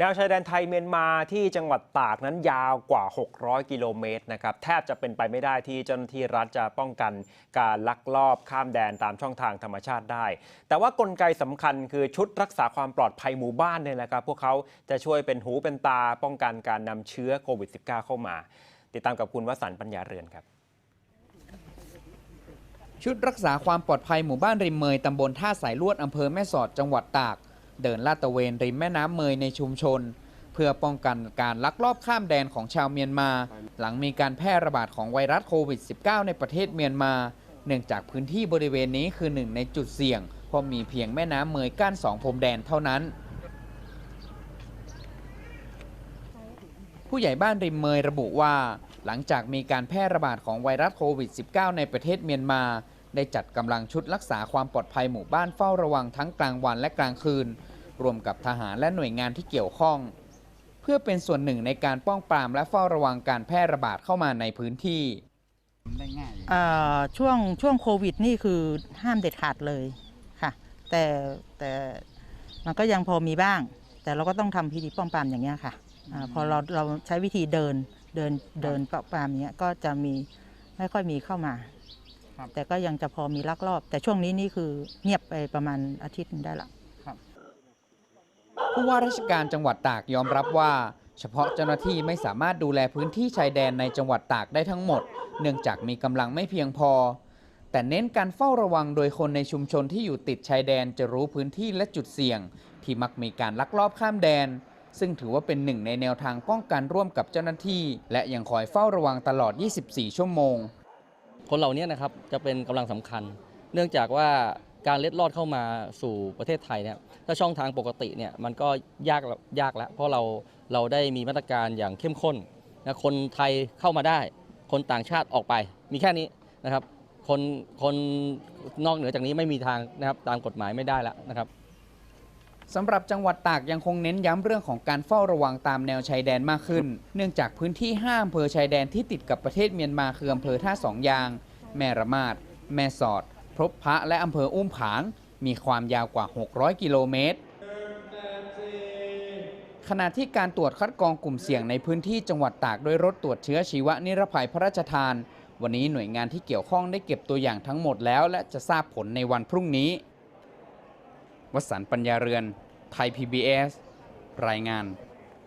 แนวชายแดนไทยเมียนมาที่จังหวัดตากนั้นยาวกว่า 600 กิโลเมตรนะครับแทบจะเป็นไปไม่ได้ที่เจ้าหน้าที่รัฐจะป้องกันการลักลอบข้ามแดนตามช่องทางธรรมชาติได้ แต่ว่ากลไกสำคัญคือชุดรักษาความปลอดภัยหมู่บ้านเนี่ยแหละครับ พวกเขาจะช่วยเป็นหูเป็นตาป้องกันการนำเชื้อโควิด -19 เข้ามา ติดตามกับคุณวสันต์ปัญญาเรือนครับชุดรักษาความปลอดภัยหมู่บ้านริมเมยตำบลท่าสายลวดอำเภอแม่สอดจังหวัดตาก เดินลาดตระเวนริมแม่น้ำเมยในชุมชน เพื่อป้องกันการลักลอบข้ามแดนของชาวเมียนมา หลังมีการแพร่ระบาดของไวรัสโควิด -19 ในประเทศเมียนมา เนื่องจากพื้นที่บริเวณนี้คือหนึ่งในจุดเสี่ยงเพราะมีเพียงแม่น้ำเมยกั้นสองพรมแดนเท่านั้น ผู้ใหญ่บ้านริมเมยระบุว่า หลังจากมีการแพร่ระบาดของไวรัสโควิด -19 ในประเทศเมียนมา ได้จัดกำลังชุดรักษาความปลอดภัยหมู่บ้านเฝ้าระวังทั้งกลางวันและกลางคืน รวมกับทหารและหน่วยงานที่เกี่ยวข้อง เพื่อเป็นส่วนหนึ่งในการป้องปรามและเฝ้าระวังการแพร่ระบาดเข้ามาในพื้นที่เอ่อช่วงช่วงโควิดนี่คือห้ามเด็ดขาดเลยค่ะ แต่แต่มันก็ยังพอมีบ้าง แต่เราก็ต้องทำพิธีป้องปรามอย่างเงี้ยค่ะอาพอเราเราใช้วิธีเดินเดินเดินป้องปรามเนี้ยก็จะมีไม่ค่อยมีเข้ามา ครับแต่ก็ยังจะพอมีลักลอบ แต่ช่วงนี้นี่คือเงียบไปประมาณอาทิตย์หนึงได้ละ ผู้ว่าราชการจังหวัดตากยอมรับว่า เฉพาะเจ้าหน้าที่ไม่สามารถดูแลพื้นที่ชายแดนในจังหวัดตากได้ทั้งหมด เนื่องจากมีกำลังไม่เพียงพอ แต่เน้นการเฝ้าระวังโดยคนในชุมชนที่อยู่ติดชายแดนจะรู้พื้นที่และจุดเสี่ยง ที่มักมีการลักลอบข้ามแดน ซึ่งถือว่าเป็นหนึ่งในแนวทางป้องกันร่วมกับเจ้าหน้าที่ และยังคอยเฝ้าระวังตลอด 24 ชั่วโมง คนเหล่านี้นะครับจะเป็นกำลังสำคัญ เนื่องจากว่าการเล็ดลอดเข้ามาสู่ประเทศไทยเนี่ยถ้าช่องทางปกติเนี่ยมันก็ยากยากแล้ว เพราะเราเราได้มีมาตรการอย่างเข้มข้นนะคนไทยเข้ามาได้ คนต่างชาติออกไป มีแค่นี้นะครับ คนคนนอกเหนือจากนี้ไม่มีทางนะครับตามกฎหมายไม่ได้แล้วนะครับ สำหรับจังหวัดตากยังคงเน้นย้ำเรื่องของการเฝ้าระวังตามแนวชายแดนมากขึ้น เนื่องจากพื้นที่ห้าอำเภอชายแดนที่ติดกับประเทศเมียนมาคืออำเภอท่าสองยาง แม่ระมาด แม่สอดพรบพระและอำเภออุ้มผาง มีความยาวกว่า 600 กิโลเมตร ขณะที่การตรวจคัดกรองกลุ่มเสี่ยงในพื้นที่จังหวัดตากด้วยรถตรวจเชื้อชีวนิรภัยพระราชทาน วันนี้หน่วยงานที่เกี่ยวข้องได้เก็บตัวอย่างทั้งหมดแล้ว และจะทราบผลในวันพรุ่งนี้ วสันต์ปัญญาเรือน ไทย PBS รายงาน